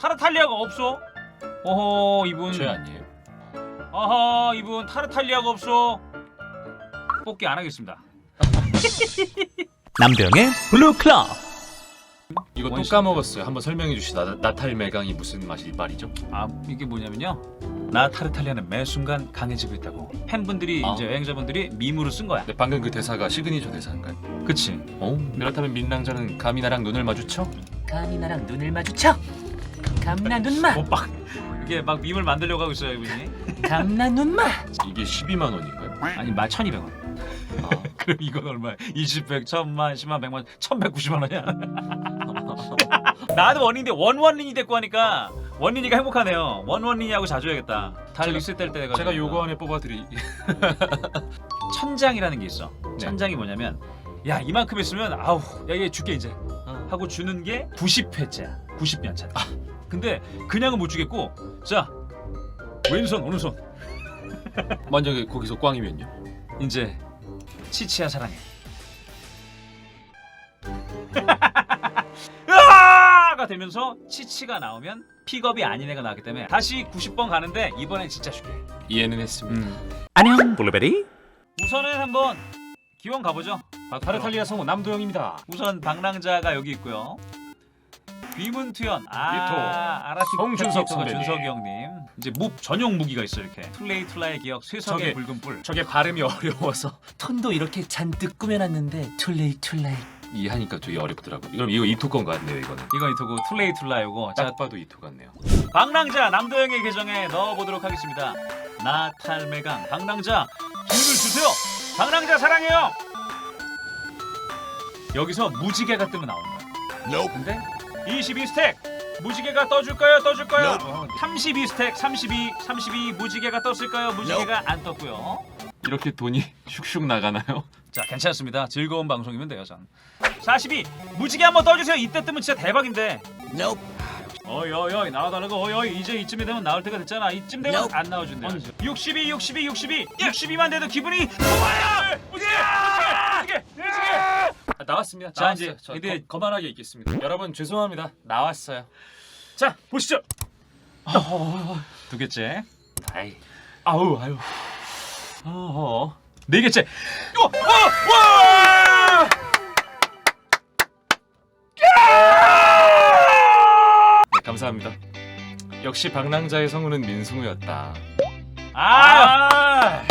타르탈리아가 없어. 어허 이분. 죄 아니에요? 아하 이분 타르탈리아가 없어. 뽑기 안 하겠습니다. 남병의 블루 클럽. 이거 또 까먹었어요. 한번 설명해 주시다. 나- 나탈 매강이 무슨 맛이 말이죠? 아 이게 뭐냐면요. 나 타르탈리아는 매 순간 강해지고 있다고. 팬분들이 아. 이제 여행자분들이 밈으로 쓴 거야. 네, 방금 그 대사가 시그니처 대사인가요? 그치? 어, 그렇다면 민랑자는 감히 나랑 눈을 마주쳐? 감히 나랑 눈을 마주쳐. 감나 눈마. 오빠 이게 막 밈을 만들려고 하고 있어요 이분이. 감나 눈마. 이게 12만 원인가요? 아니 마 1,200원. 아, 그럼 이건 얼마야? 20, 100, 1000만, 10만, 100만, 1190만 원이야. 나도 원인데 원원린이 됐고 하니까 원린이가 행복하네요. 원원린이하고 자주 해야겠다. 달 제가- 리셋 될 때가 제가 요거 안에 뽑아드리. 천장이라는 게 있어. 네. 천장이 뭐냐면 야 이만큼 했으면 아우 야얘 줄게 이제 어. 하고 주는 게 90회째야. 90년 차. 근데 그냥은 못 주겠고 자 왼손 오른손 만약에 거기서 꽝이면요? 이제 치치야 사랑해. 으아가 되면서 치치가 나오면 픽업이 아닌 애가 나왔기 때문에 다시 90번 가는데 이번엔 진짜 쉽게. 이해는 했습니다. 안녕 블루베리. 우선은 한번 기원 가보죠. 아, 타르탈리아 성우 남도영입니다. 우선 방랑자가 여기 있고요. 귀문투연 아 리토. 아라티 성준석 가 선배님. 준석이 형님 이제 무 전용 무기가 있어 이렇게 툴레이 툴라의 기억 쇠석의 붉은 뿔 저게 발음이 어려워서 톤도 이렇게 잔뜩 꾸며놨는데 툴레이 툴레이. 이해하니까 되게 어렵더라고요. 그럼 이거 이토 건 같네요, 이거는. 이거 이토고 툴레이 툴라이고 자딱 봐도 이토 같네요. 방랑자 남도영의 계정에 넣어보도록 하겠습니다. 나탈매강 방랑자 기운을 주세요. 방랑자 사랑해요. 여기서 무지개가 뜨면 나오는 거야. 근데 22스택 무지개가 떠줄까요? 떠줄까요? 32스택 32 32 무지개가 떴을까요? 무지개가 안 떴고요. 이렇게 돈이 슉슉 나가나요? 자 괜찮습니다. 즐거운 방송이면 돼요 전. 42 무지개 한번 떠주세요. 이때 뜨면 진짜 대박인데. 어이 어이 어이 나와달라고 어이 어이 이제 이쯤이 되면 나올 때가 됐잖아 이쯤 되면 안 나와준대 62 62 62 62만 돼도 기분이 좋아요 무지개 무지개 무지개 아, 나왔습니다. 자, 나왔어요. 이제 저 거, 거만하게 있겠습니다. 여러분 죄송합니다. 나왔어요. 자 보시죠 두 개째 아이. 아우 아유. 어허. 네 개째 어, 어, 와! 네, 감사합니다. 역시 방랑자의 성우는 민승우였다. 아!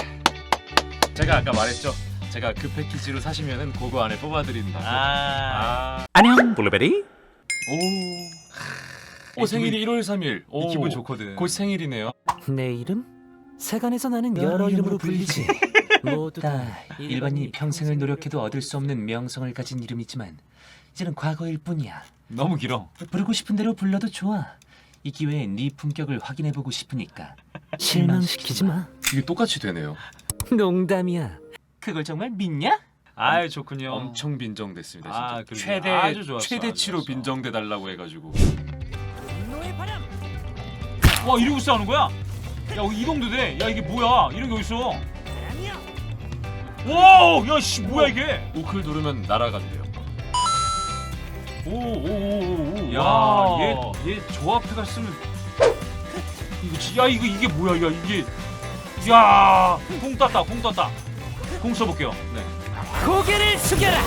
제가 아까 말했죠. 제가 그 패키지로 사시면은 그거 안에 뽑아드린다. 아. 아. 안녕 블루베리. 오. 오 생일이 1월 3일. 이 오. 기분 좋거든 곧 생일이네요. 내 이름? 세간에서 나는 여러 이름으로 불리지. 모두 다 일반인이 평생을 노력해도 얻을 수 없는 명성을 가진 이름이지만 이제는 과거일 뿐이야. 너무 길어 부르고 싶은 대로 불러도 좋아. 이 기회에 네 품격을 확인해보고 싶으니까. 실망시키지 마. 이게 똑같이 되네요. 농담이야. 그걸 정말 믿냐? 아유 좋군요 엄청 빈정됐습니다. 아, 진짜. 그러게. 최대 아주 좋았어, 아주 최대치로 좋았어. 빈정돼 달라고 해가지고. 와 이러고 싸우는 거야? 야 이동도 돼. 야 이게 뭐야? 이런 게 어딨어? 와, 야씨 뭐야 이게? 우클 누르면 날아간대요. 오오오오. 야, 얘, 얘 조합해가 쓰면 이거 지- 야 이거 이게 뭐야? 야 이게 야, 공 떴다, 공 떴다. 공 써볼게요. 네. 고개를 숙여라.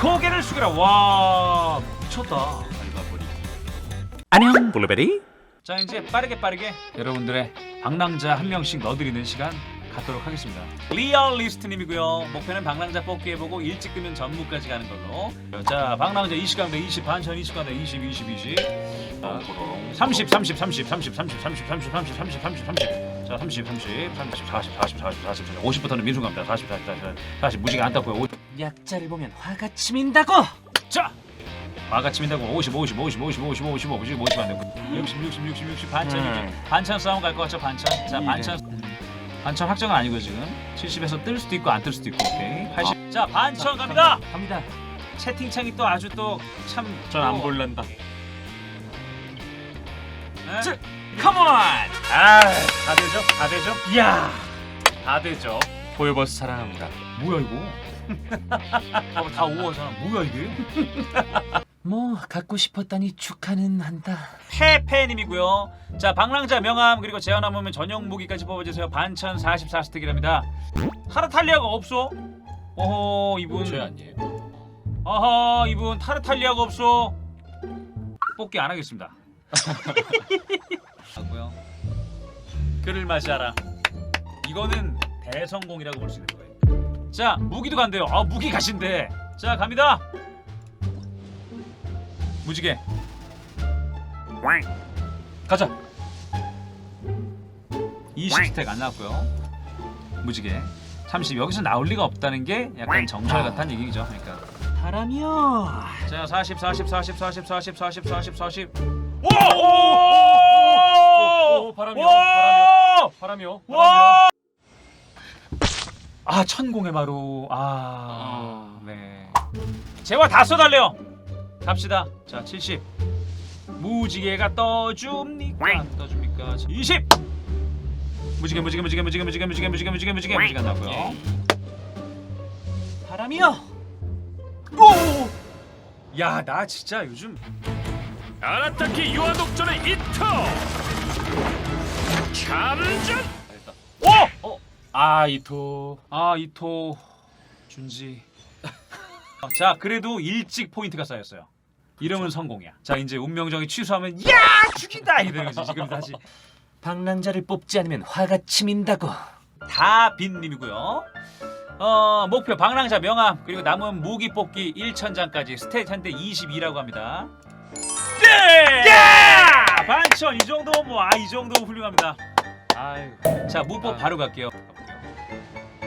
고개를 숙여라. 와, 미쳤다. 밟아버리. 안녕 블루베리. 자 이제 빠르게 빠르게 여러분들의 방랑자 한 명씩 넣어드리는 시간 갖도록 하겠습니다. 리얼리스트님이고요. 목표는 방랑자 뽑기 해보고 일찍 뜨면 전무까지 가는 걸로. 자 방랑자 20 가운데 20 반천 20 가운데 20 20 20 자, 30 30 30 30 30 30 30 30 30 30 30 자 30 30 30 40 40 40 40 50부터는 민수 갑니다. 40 40 40 40 무지개 안 떴고요. 오- 약자를 보면 화가 치민다고. 자! 마가침인다고. 50 50 50 50 50 50 50 50 안 되고. 60 60 60 60 반찬 음. 반찬 싸움 갈 것 같죠? 반찬. 자 반찬. 반찬 확정은 아니고요 지금 70에서 뜰 수도 있고 안 뜰 수도 있고. 오케이. 80 자 반찬 갑니다. 갑니다. 채팅창이 또 아주 또 참 전 안 볼란다. 자, 컴온 아 다 되죠 다 되죠 이야 다 되죠. 보여버스 사랑합니다. 뭐야 이거 어, 다 오어잖아 뭐야 이게 뭐 갖고 싶었다니 축하는 한다. 페페님이고요. 자 방랑자 명함 그리고 제어나무면 전용 무기까지 뽑아주세요. 반천 44스택이랍니다. 타르탈리아가 없어? 어허 이분. 제 아니에요. 어허 이분 타르탈리아가 없어. 뽑기 안 하겠습니다. 하고요. 그를 맞이하라. 이거는 대성공이라고 볼 수 있는 거예요. 자 무기도 간대요. 아 무기 가신대. 자 갑니다. 무지개. 가자. 20스택 안 나왔고요. 무지개. 30 여기서 나올 리가 없다는 게 약간 정찰 같다는 얘기죠. 그러니까 바람이요. 자, 40 40 40 40 40 40 40 40. 오! 오! 오, 바람이요, 오! 바람이요. 바람이요. 와! 아, 천공의 마루. 아. 네. 제와 다 써달래요. 갑시다. 자, 70. 무지개가 떠줍니까? 안 떠줍니까? 20. 무지개 무지개 무지개 무지개 무지개 무지개 무지개 무지개 무지개 무지개 나고요. 바람이요. 오! 야, 나 진짜 요즘 아라타키 유아 독전의 이터! 참전! 오! 어, 아 이토. 아 이토. 준지. 자 그래도 일찍 포인트가 쌓였어요. 이러면 성공이야. 자 이제 운명정이 취소하면 야! 죽인다! 이러는 거지 지금 다시. 방랑자를 뽑지 않으면 화가 치민다고. 다빈님이고요. 어 목표 방랑자 명함 그리고 남은 무기 뽑기 1천장까지 스탯 현대 22라고 합니다. 네! 야! 반천 이 정도면 뭐아 이 정도면 훌륭합니다 아유. 자 무법 아. 바로 갈게요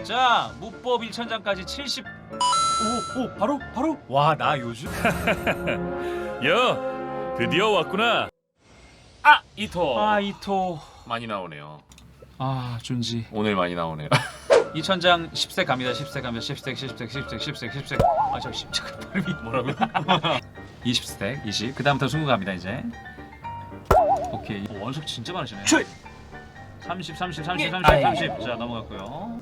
자 무법 1천장까지 70 오, 오 바로 바로 와 나 요즘 야 드디어 왔구나 아 이토. 아 이토 많이 나오네요. 아 준지 오늘 많이 나오네요. 2천장 10색 갑니다 10색 갑니다 10색 10색 10색 10색 10색 아저 10색 발음이 뭐라고요? 20스택 20 그다음부터 20 갑니다 이제. 오케이. 오, 원석 진짜 많으시네. 30 30 30 30 30 자 넘어갔고요.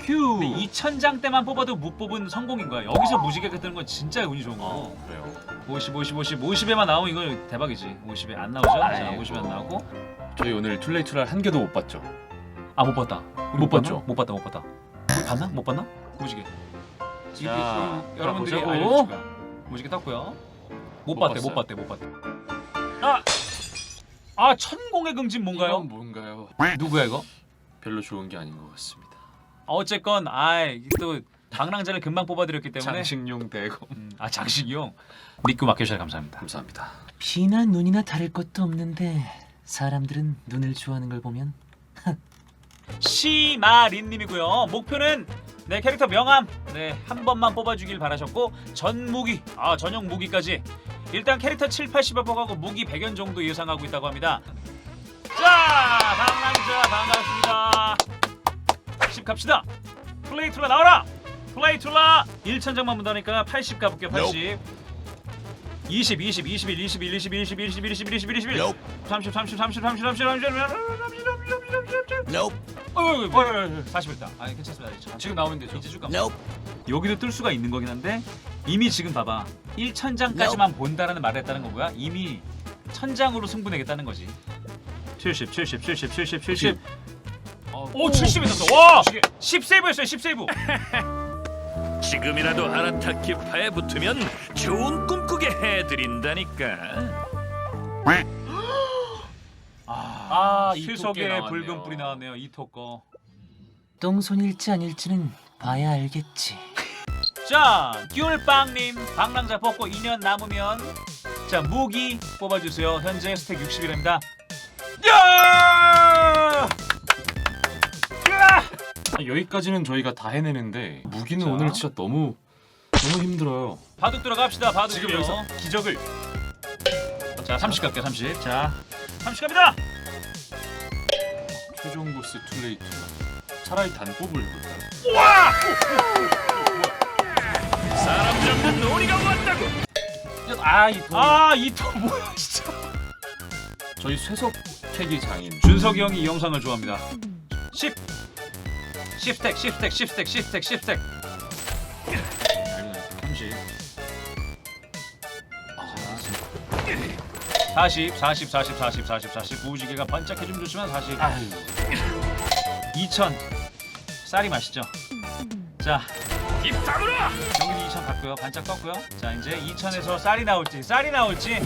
큐! 근데 2천장 때만 뽑아도 못 뽑은 성공인 거야. 여기서 무지개가 뜨는 건 진짜 운이 좋은 거고 어 그래요. 50 50 50 50에만 나오면 이거 대박이지. 50에 안 나오죠? 자 아이고. 50에 안 나오고. 저희 오늘 툴레이툴랄 한 개도 못 봤죠. 아 못 봤다. 못 봤죠? 못 봤다 못 봤다. 우리 봤나? 못 봤나? 무지개. 자, 이- 여러분들이 보자고. 알려줄 거야 무지개 떴고요 못 못 봤대 못 봤어요. 봤대 못 봤대 아! 아 천공의 긍진 뭔가요? 이건 뭔가요? 누구야 이거? 별로 좋은 게 아닌 것 같습니다. 어쨌건 아이 또 방랑자를 금방 뽑아드렸기 때문에 장식용 대검. 음, 아 장식이용 믿고 맡겨주셔서 감사합니다 감사합니다. 비나 눈이나 다를 것도 없는데 사람들은 눈을 좋아하는 걸 보면 시마린님이고요. 목표는 네 캐릭터 명함 네한 번만 뽑아주길 바라셨고 전 무기 아 전용 무기까지 일단 캐릭터 7, 80을 뽑아고 무기 100연 정도 예상하고 있다고 합니다. 자 방랑자 반갑습니다. 10 갑시다. 플레이툴라 나와라. 플레이툴라 1천장만 본다니까 80 가볼게요. 80. 20, 20, 21, 21, 21, 21, 21, 21, 21, 21, 30, 30, 30, 30, 30, 30, 30, 30, 30, 30, 어이, 어이, 어이, 41다. 아니 괜찮습니다. 지금 나오면 되죠. 이제 쭉 가면. 여기도 뜰 수가 있는 거긴 한데 이미 지금 봐봐 1천장까지만 본다라는 말을 했다는 건 뭐야? 이미 천장으로 승부내겠다는 거지. 70, 70, 70, 70, 70. 어, 오, 70이 떴어. 와! 무지개. 10세이브였어요. 10세이브. 지금이라도 아라타키 파에 붙으면 좋은 꿈 꾸게 해드린다니까 아, 이 토끼 실속에 나왔네요. 붉은 불이 나왔네요. 이 토꺼. 똥손일지 아닐지는 봐야 알겠지. 자, 귤빵님 방랑자 뽑고 2년 남으면 자 무기 뽑아주세요. 현재 스택 60이랍니다. 야! 야! 아, 여기까지는 저희가 다 해내는데 무기는 자. 오늘 진짜 너무 너무 힘들어요. 바둑 들어갑시다. 바둑 지금 여기서 기적을. 자, 30 갈게요. 30. 자, 30 갑니다. 최종 보스 툴레이툴. 차라리 단법을 해볼까요? 사람 잡는 놀이가 왔다고 아 이토. 아, 이토 뭐야 진짜. 저희 쇠석 캐기 장인. 준석이 형이 이 영상을 좋아합니다. 10 10스택, 10스택, 10스택, 10스택, 10스택. 30. 40, 40, 40, 40, 40, 40. 구우지개가 반짝해주면 좋지만 40. 아유. 2000. 쌀이 맛있죠. 자, 입 다물어. 여기는 2000 갔고요. 반짝 떴고요. 자, 이제 2000에서 쌀이 나올지, 쌀이 나올지.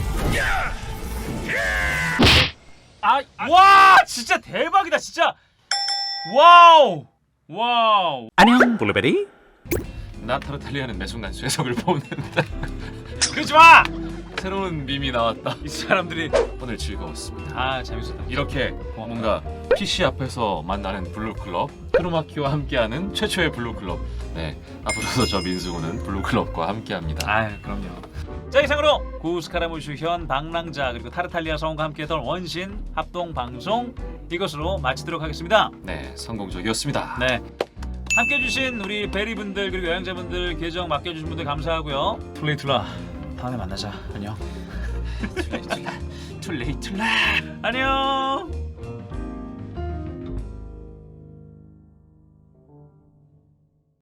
아, 와, 진짜 대박이다, 진짜. 와우, 와우. 안녕 블루베리. 나 타르탈리아는 매 순간 쇠석을 뽑는다. 그러지 마. 새로운 밈이 나왔다. 이 사람들이 오늘 즐거웠습니다. 아 재밌었다. 이렇게 뭔가 PC 앞에서 만나는 블루클럽 크로마키와 함께하는 최초의 블루클럽 네 앞으로도 저 민수구는 블루클럽과 함께합니다 아 그럼요. 자 이상으로 구스카라무슈 현 방랑자 그리고 타르탈리아 성과 함께했던 원신 합동 방송 이것으로 마치도록 하겠습니다. 네 성공적이었습니다 네. 함께 해주신 우리 베리분들 그리고 여행자분들 계정 맡겨주신 분들 감사하고요. 플레이툴라 다음에 만나자. 안녕. 툴레이툴라 안녕.